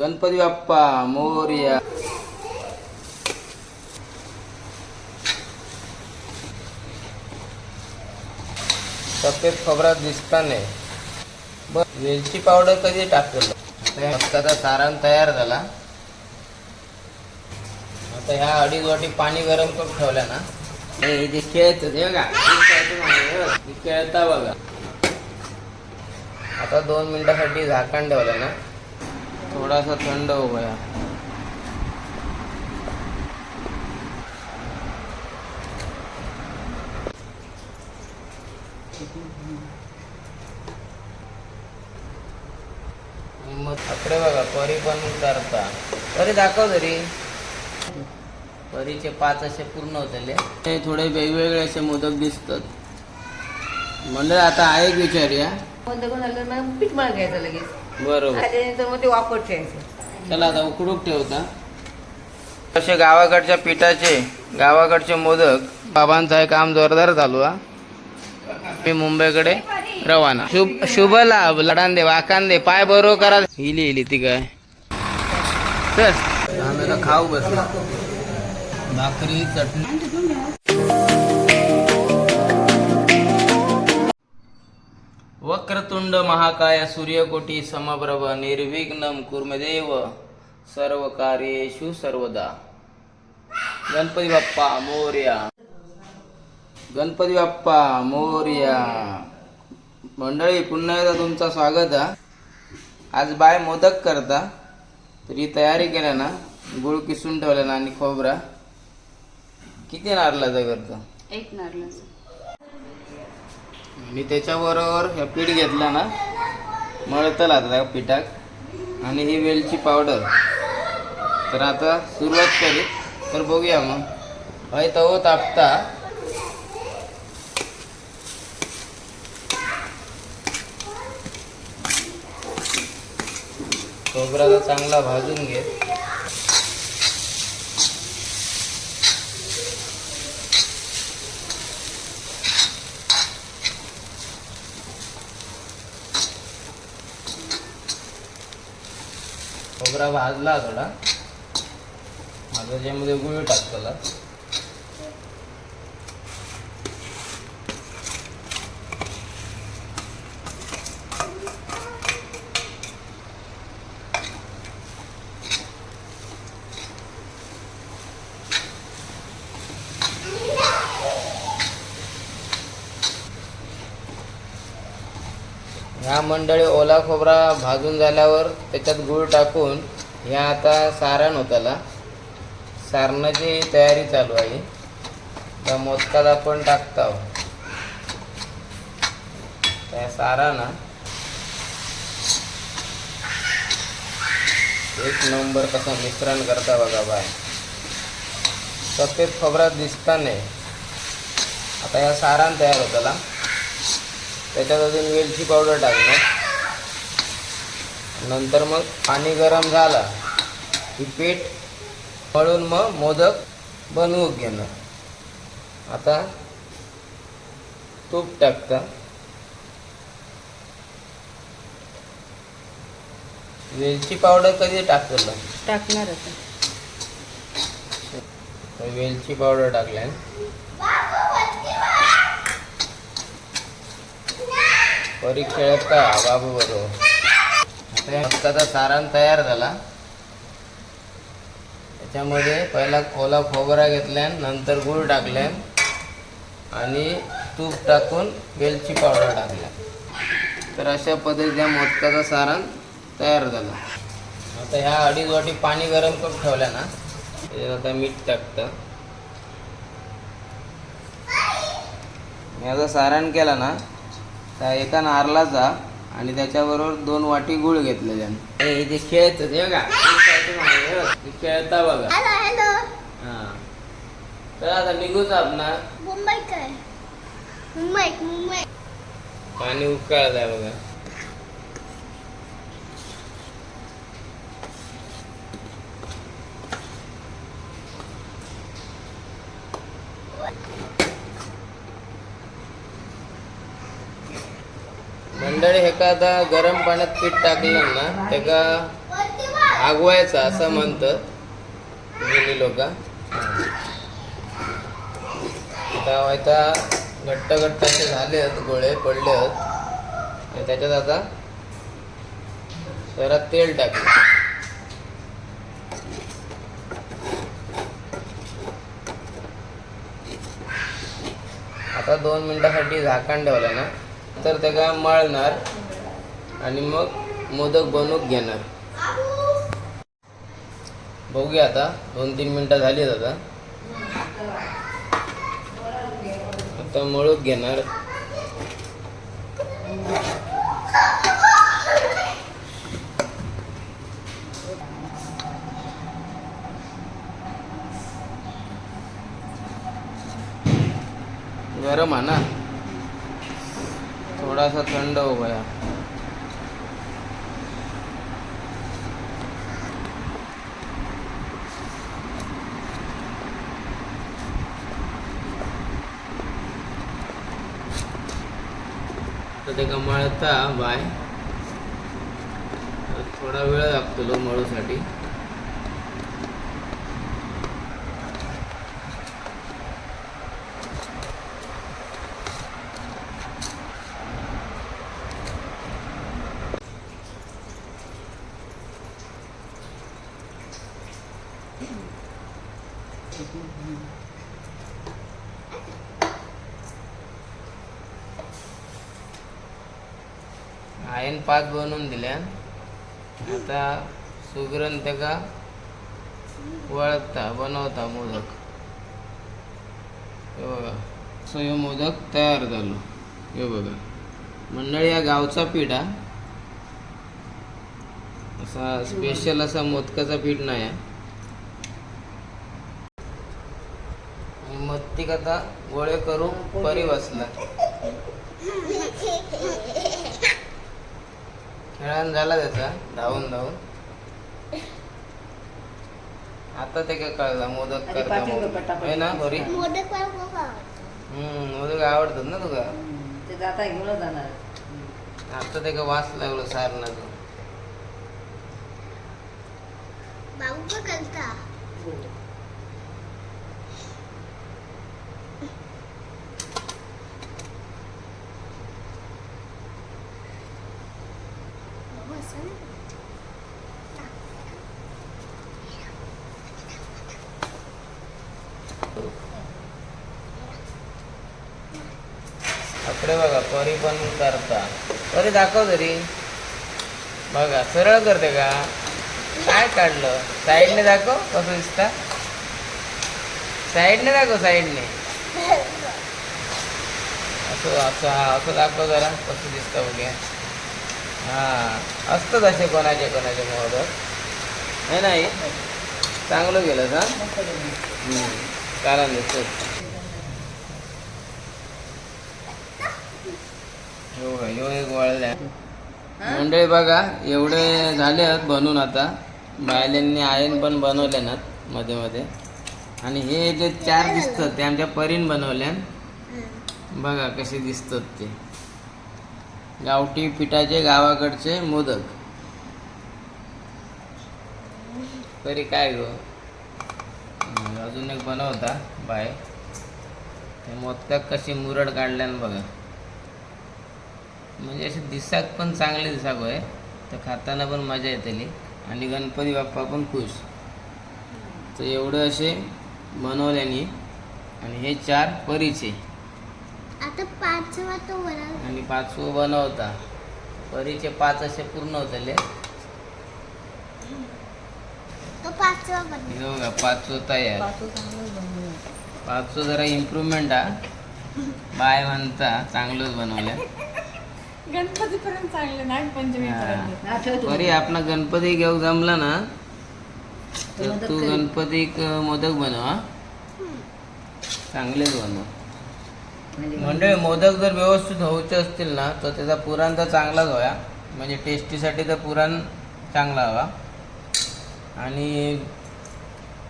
गणपती बाप्पा मोर्या. सफेद खोबरा दिसता नाही बर वेलची पावडर कधी टाकलं? आता मस्काचा सारण तयार झाला. आता ह्या अडीच वाटी पाणी गरम करून ठेवल्या ना. हे जे खेळत बघा खेळता बघा. आता दोन मिनिटासाठी झाकण ठेवलं ना. थोडासा थंड होऊया मग अकडे बघा परी पण करता परी दाखव तरी परीचे पाच असे पूर्ण होतले. ते थोडे वेगवेगळे असे मोदक दिसतात. म्हणजे आता आहे एक विचारूया. मोदक झालं ना पीठ मळ घ्यायचं लगेच. बरोबर. त्याच्यानंतर मग ते वापर ठेवायचं. चला आता उकडूक ठेवता. असे गावाकडच्या पिठाचे गावाकडचे मोदक बाबांचं हे काम जोरदार चालू हा. मी मुंबईकडे रवाना. शुभ शुभ लाभ लडांदे वाकांदे पाय बरोबर करा. हिली हिली ती काय? आम्ही आता खाऊ बसलो. भाकरी चटणी. वक्रतुंड महाकाय सूर्यकोटी समप्रभ निर्विघ्नम कुर्मदेव सर्व कार्येषु सर्वदा. गणपती बाप्पा मोर्या. गणपती बाप्पा मोर्या. मंडळी पुन्हा एकदा तुमचं स्वागत आहे आज बाय मोदक करता तर ही तयारी केल्या ना गुळ किसून ठेवला ना आणि खोबरा. किती नारळाचा करतो? एक नारळाचं. आणि त्याच्याबरोबर हे पीठ घेतलं ना मळतं आता पिठाक आणि ही वेलची पावडर. तर आता सुरुवात करी. तर बघूया मग. हय तव तापता. खोबरा चांगला भाजून घे. खोबरा भाजला थोडा. आता त्याच्यामध्ये गुळ टाकतला ह्या मंडळी ओला खोबरा भाजून झाल्यावर त्याच्यात गूळ टाकून ह्या आता सारण होताला सारणाची तयारी चालू आहे. त्या मोदकात आपण टाकता. त्या साराना एक नंबर कसं मिश्रण करता बघा बाय सफेद खोबरा दिसता नाही. आता या सारण तयार होताला त्याच्यात अजून वेलची पावडर टाकणार. नंतर मग पाणी गरम झाला की पीठ मळून मग मोदक बनवून घेणार आता तूप टाकता. वेलची पावडर कधी टाकलं टाकणार आता वेलची पावडर टाकल्या परी खेळत का बाबू बरोबर आता सारण तयार झाला. त्याच्यामध्ये पहिला ओला खोबरा घेतल्यान नंतर गूळ टाकल्यान आणि तूप टाकून वेलची पावडर टाकल्या. तर अशा पद्धतीने मोदकाचा सारण तयार झाला. आता ह्या अडीच वाटी पाणी गरम करून ठेवल्या ना आता मीठ टाकतं. याचं सारण केला ना त्या एका नारळाचा आणि त्याच्याबरोबर दोन वाटी गुळ घेतलेल्या हे जे खेळत हे बघा खेळतो हे बघ. हे खेळता बघा. हॅलो हॅलो हा. तर आता निघूच आपणा मुंबई काय मुंबई मुंबई. पाणी उकळत आहे बघा. मंडळी हे का आता गरम पाण्यात पीठ टाकलं ना त्याका आगवायचा असं म्हणतात जुनी लोक. आता घट्ट घट्ट असे झाले आहेत गोळे पडले आहेत आणि त्याच्यात आता जरा तेल टाकलं. आता दोन मिनिटासाठी झाकण ठेवलं ना. तर त्याला मळणार आणि मग मोदक बनवून घेणार. बघूया आता. दोन तीन मिनटं झाली आता. आता मळूक घेणार. गरम आहे ना? थोडासा थंड हो गया. तर ते मळता बाय. थोडा वेळ लागतो मळूसाठी. आयन पाच बनवून दिल्या. आता सुगरण त्याका वळता बनवता मोदक. हे बघा सो मोदक तयार झालो. हे बघा मंडळी या गावचा पीठ हा. असा स्पेशल असा मोदकाचा पीठ नाही आहे आणि मत्तिक आता गोळे करू परी बसला खेळान झाला त्याचा धावून धावून. आता ते काय कळला मोदक करता ना मोदक आवडतो हम्म मोदक आवडतात ना तुका ते जाता घेऊन जाणार. आता ते का वास लागलो सारणाचं बाबू पण करता. बाबू असं नाही. आपले बघा परी पण करता परी दाखव तरी बघा सरळ करते का काय काढलं साईडने दाखव कसं दिसता साईडने दाखव साईडने असं असं हा, असं दाखव जरा कसं दिसतं बघूया हा असतात असे कोणाचे कोणाचे मोदक हे नाही चांगलं गेलं का कारण दिसत हो एक वळल्या. मंडळी बघा एवढे झाले आहेत बनून आता. बायलेंनी आयन पण बनवले ना मध्ये मध्ये. आणि हे जे चार दिसतात ते आमच्या परीन बनवल्या बघा कसे दिसतात ते. गावठी पिठाचे गावाकडचे मोदक. तरी काय गो? अजून एक बनवता बाय ते मोदक कशी मुरड काढल्यान बघा. म्हणजे असे दिसाक पण चांगले दिसाक होय तर खाताना पण मजा येतली आणि गणपती बाप्पा पण खुश. तर एवढं असे बनवल्याने आणि हे चार परीचे. आता पाचवा तो बरा आणि पाचवं बनवता परीचे पाच असे पूर्ण होतले. तो पाचवा बनला हे बघा पाचवं तयार. पाचवं जरा इम्प्रूव्हमेंट हा बाय म्हणता चांगलंच बनवलं गणपतीपर्यंत चांगले नागपंचमीपर्यंत परी आपला गणपती घेऊ जमला ना तर तू करी. गणपती मोदक बनव हा. चांगलेच बनव. म्हणजे मोदक जर व्यवस्थित होऊचे असतील ना तर त्याचा पुराण तर चांगलाच हवा. म्हणजे टेस्टीसाठी तर पुराण चांगला हवा. आणि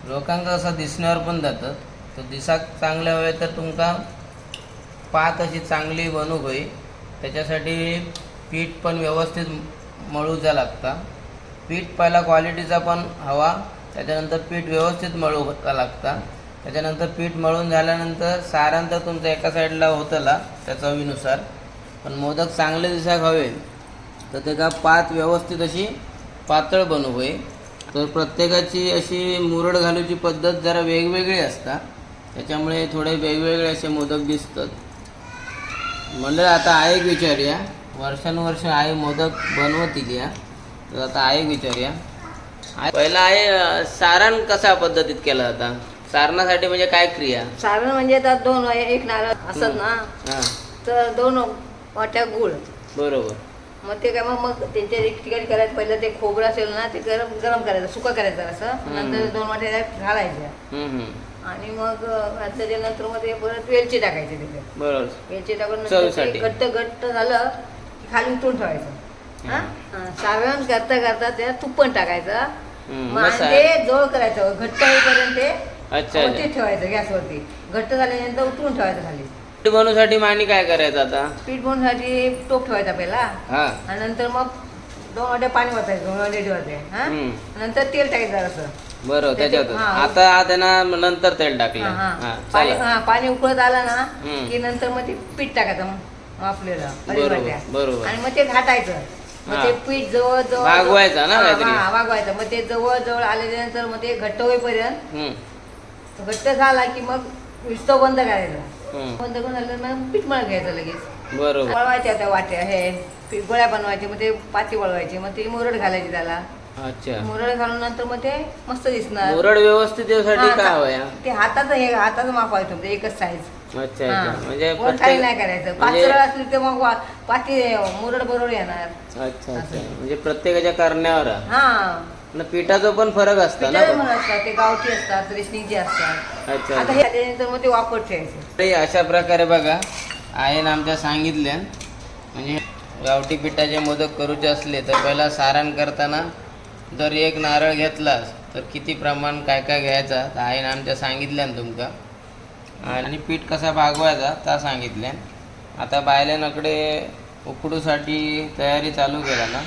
लोकांका असं दिसण्यावर पण जातं. तर दिसाक चांगले हवे तर तुमका पात अशी चांगली बनवूक होई त्याच्यासाठी पीठ पण व्यवस्थित मळूचा लागता. पीठ पहिला क्वालिटीचा पण हवा. त्याच्यानंतर पीठ व्यवस्थित मळू लागता. त्याच्यानंतर पीठ मळून झाल्यानंतर सारण तर तुमचं एका साईडला होतला त्या चवीनुसार. पण मोदक चांगले दिसायला हवे तर त्याचा पात व्यवस्थित अशी पातळ बनवू होय. तर प्रत्येकाची अशी मुरड घालूची पद्धत जरा वेगवेगळी असता. त्याच्यामुळे थोडे वेगवेगळे असे मोदक दिसतात. म्हणलं आता आईक विचारूया. वर्षानुवर्ष आई मोदक बनवत या. तर आता आईक विचारूया. पहिला आहे सारण कसा पद्धतीत केला जाता? सारणासाठी म्हणजे काय क्रिया? सारण म्हणजे त्यात दोन एक नारळ असत ना हां. तर दोन वाट्या गुळ. बरोबर. मग ते काय मग मग त्यांच्या ठिकाणी करायचं पहिलं ते खोबरं असेल ना ते गरम गरम करायचं सुकं करायचं असं. नंतर दोन वाट्या त्यात घालायच्या. हम्म, हम्म. आणि मग अं, त्याच्यानंतर मग ते परत वेलची टाकायची त्याच्यात बरोबर. वेलची टाकून नंतर चवीसाठी. घट्ट घट्ट झालं की खाली उतरून ठेवायचं. हा? हा, सारण करता करता त्यात तूप पण टाकायचं. हम्म, मग आणि मसाला. ते जोळ करायचं. घट्ट होईपर्यंत ते अच्छा वरती ठेवायचं गॅसवरती. घट्ट झाल्यानंतर उतरून ठेवायचं खाली. पीठ बनवण्यासाठी मानी काय करायचं आता? पीठ बनवण्यासाठी टोप ठेवायचा पहिला. हा. आणि नंतर मग दोन वाट्या पाणी वाचायचं दोन वाटे हा? हम्म. नंतर तेल टाकायचं जरासं. बरोबर त्याच्यात- हा. आता हा त्यांना नंतर तेल टाकलं. हा, पाणी चला. हा पाणी उकळत आलं ना हम्म. की नंतर मग ते पीठ टाकायचं मग आपल्याला बरोबर. बरोबर. आणि मग ते घाटायचं. मग हा. ते पीठ जवळ जवळ वागवायचं ना काहीतरी? वागवायचं मग ते जवळ जवळ आल्याच्यानंतर मग ते घट्ट होईपर्यंत हम्म, घट्ट झाला की मग विस्तव बंद करायचं. बंद करून झालं मग पीठ मळ घ्यायचं लगेच. बरोबर. वळवायच्या त्या वाट्या हे गोळ्या बनवायचे मग ते पाती वळवायची मग ते मुरड घालायची त्याला. अच्छा. मुरड घालून नंतर मग ते मस्त दिसणार. मुरड व्यवस्थित हा, काय हवं ते हाताचं हे हाताचं माप आहे तुमचं एकच साईज अच्छा म्हणजे प्रत्येक नाही करायचं. म्हणजे- पातळ असली तर मग पाती मुरड बरोबर येणार. अच्छा अच्छा. म्हणजे प्रत्येकाच्या करण्यावर. हा. पिठाचा पण फरक असतो ना पण. असतात ते गावठी असतात रेशनिंगचे असतात. अच्छा आता. हे मग ते वापर ठेवायचं. अशा प्रकारे बघा आईनं आमच्या सांगितल्या म्हणजे गावठी पिठाचे मोदक करूचे असले तर पहिला सारण करताना जर एक नारळ घेतलास तर किती प्रमाण काय काय घ्यायचा? तर आईनं आमच्या सांगितल्यान तुमका आणि पीठ कसा भागवायचा त्या सांगितल्यान आता बायलांकडे उकडूसाठी तयारी चालू केला ना.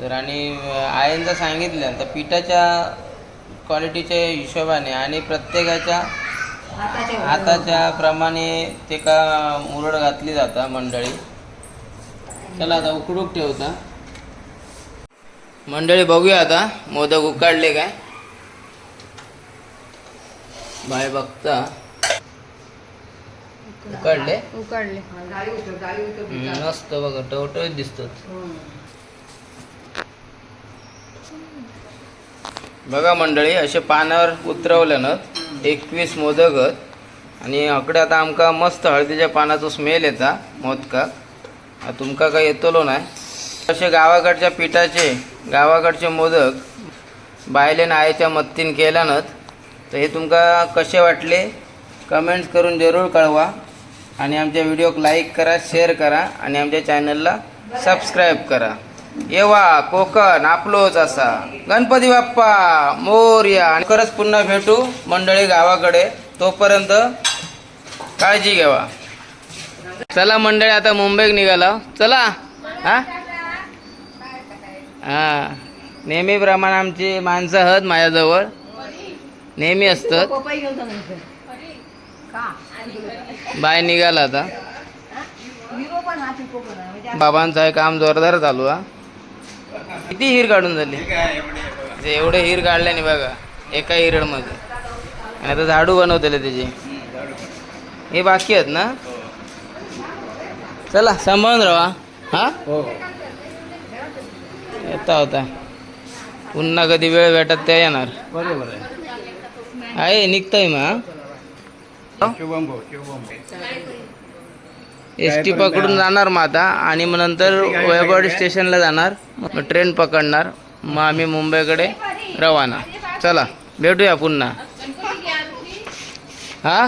तर आणि आईंचं सांगितलं तर पिठाच्या क्वालिटीच्या हिशोबाने आणि प्रत्येकाच्या हाताचे हाताच्या प्रमाणे ते का मुरड घातली जाता मंडळी. चला आता उकडूक ठेवता. मंडळी बघूया आता मोदक उकाडले काय? बाय बघता. उकाडले? उकडले. मस्त बघा टवटवीत दिसतात. बघा मंडळी असे पानावर उतरवल्यानं एकवीस मोदक आणि अकडे आता आमका मस्त हळदीच्या पानाचो स्मेल येता मोदका. तुमका काय येतलो नाही. असे गावाकडच्या पिठाचे गावाकडचे मोदक बायलेन आईच्या मत्तीन केल्यानंच तर हे तुमका कसे वाटले? कमेंट्स करून जरूर कळवा. आणि आमच्या व्हिडिओक लाईक करा शेअर करा. आणि आमच्या चॅनलला सबस्क्राईब करा. येवा कोकण आपलोच असा. गणपती बाप्पा मोर्या. आणि खरंच पुन्हा भेटू मंडळी गावाकडे. तोपर्यंत काळजी घ्यावा चला मंडळी आता मुंबईत निघाला. चला. हा? हा. नेहमीप्रमाणे आमची माणसं आहेत माझ्याजवळ. नेहमी असतात. बाय निघाला आता. बाबांचं हे काम जोरदार चालू हा. किती हिर काढून झाली? एवढे हिर काढले नाही बघा एका हिरडमध्ये. आणि आता झाडू बनवतेले त्याचे. हे बाकी आहेत ना? चला सांभाळून राहा. हा? येता होता. पुन्हा कधी वेळ भेटत त्या येणार. बरोबर आहे. निघतोय मग शुभम भाऊ शुभम एस टी पकडून जाणार मग आता आणि मग नंतर वैभववाडी स्टेशनला जाणार. मग ट्रेन पकडणार. मग आम्ही मुंबईकडे रवाना. चला भेटूया पुन्हा. हा?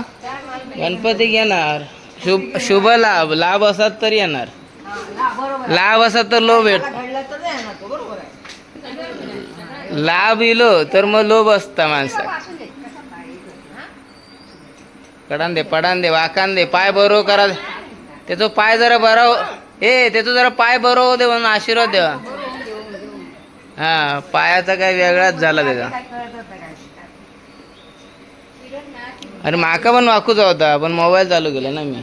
गणपती घेणार. शुभ शुभ लाभ. लाभ असत तर येणार. बरोबर. लाभ असत तर लोभ येणार बरोबर आहे लाभ इलो तर मग लोभ असता माणसा कडान दे पडान दे वाकान दे पाय बरो करा. त्याचा पाय जरा बरा हो- ए त्याचा जरा पाय बरो होऊ दे म्हणून आशीर्वाद द्या हा पायाचा काय वेगळाच झाला त्याचा. अरे माका पण वाकूच होता पण मोबाईल चालू केला ना मी.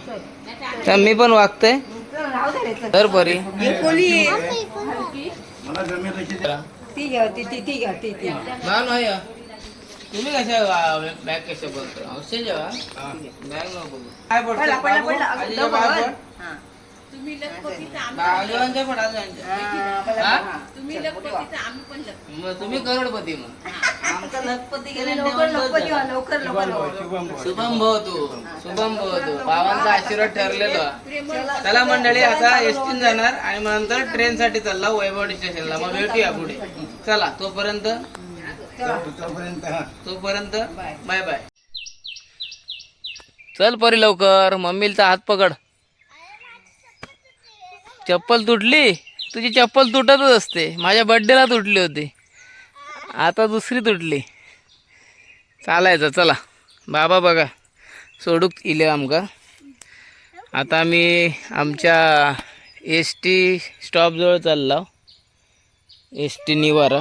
तर मी पण वागतोय. तर परी. मला जमेल तशी ती घ्या ती ती ती घ्या ती ती ना नाही. तुम्ही कशा बॅग कशा बोलतो? औषध जेव्हा बॅग नको काय? पडला पडला. मग तुम्ही करोडपती मग. आमचा लखपती तुम्ही लवकर लवकर जेवा, लवकर लवकर. शुभम लवकर. शुभम शुभम भाऊ. तू शुभम भाऊ तू. बाबांचा आशीर्वाद ठरलेला. चला मंडळी आता एसटीन जाणार आणि मग नंतर ट्रेन साठी चालला वैभवडी स्टेशनला. मग भेटूया पुढे. चला तोपर्यंत तोपर्यंत हा. तोपर्यंत बाय. बाय चल परी लवकर मम्मीचा हात पकड. चप्पल तुटली? तुझी चप्पल तुटतच असते. माझ्या बड्डेला तुटली होती. आता दुसरी तुटली. चालायचं चला. बाबा बघा. सोडूक इले आमका. आता आम्ही आमच्या एस टी स्टॉपजवळ चाललो. एस टी निवारा.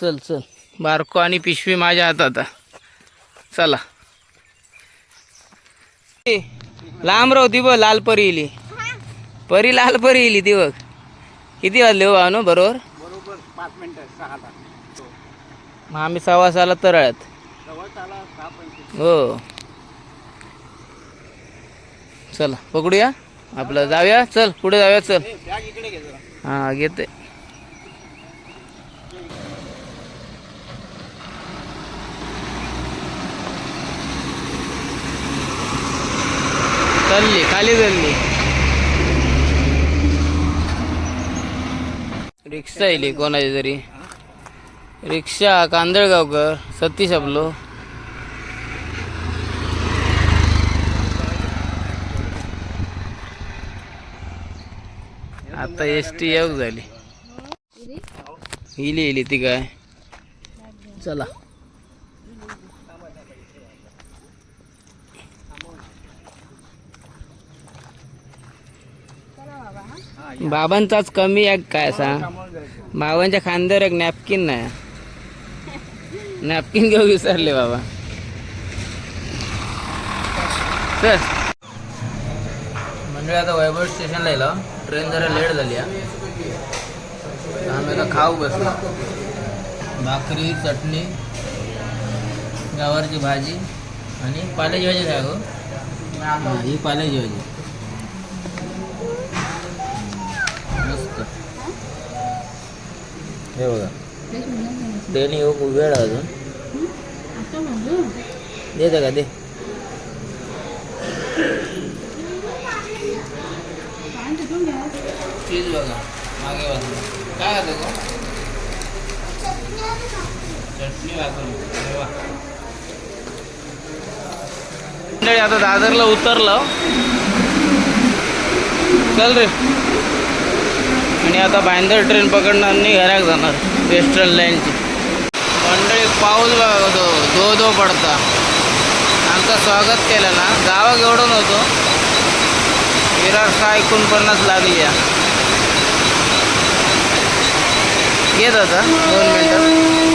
चल चल. बारको आणि पिशवी माझ्या हातात. चला. लांब राहू ती बघ लाल परी इली. परी लाल परी इली ती बघ. किती वाजले हो भावनो बरोबर? बरोबर पाच मिनिटं सहाला मग आम्ही सव्वा सहा पंचवीस. हो. चला पकडूया. आपलं जाऊया. चल पुढे जाऊया चल. हां घेते. चालली खाली चालली. रिक्षा येईल कोणाची तरी. रिक्षा कांदळगावकर सतीश आपलो. आता एस टी येऊ झाली. इली इली ती काय? चला. बाबांचाच कमी एक काय सांग बाबांच्या खांद्यावर एक नॅपकिन नाही. नॅपकिन घेऊ विसरले बाबा. चल. मंडळी आता वैभव स्टेशनला येलो ट्रेन जरा लेट झाली हा. आम्ही आता खाऊ बसलो. भाकरी चटणी गवारची भाजी आणि पाल्याची भाजी काय गो हा, ही पाल्याची भाजी हे बघा. तेल येऊ वेळ अजून. देते का? दे. चीज बघा. मागे वाजलं काय गो चटणी आता दादरला उतरलं. चल रे. आणि आता भाईंदर ट्रेन पकडणार आणि घराक जाणार. वेस्टर्न लाईनची मंडळी पाऊस बघा धो धो पडता. आमचं स्वागत केलं ना. गावात एवढं नव्हतं. विरार सहा एकोणपन्नास लागली या. येत आता दोन मिनटं.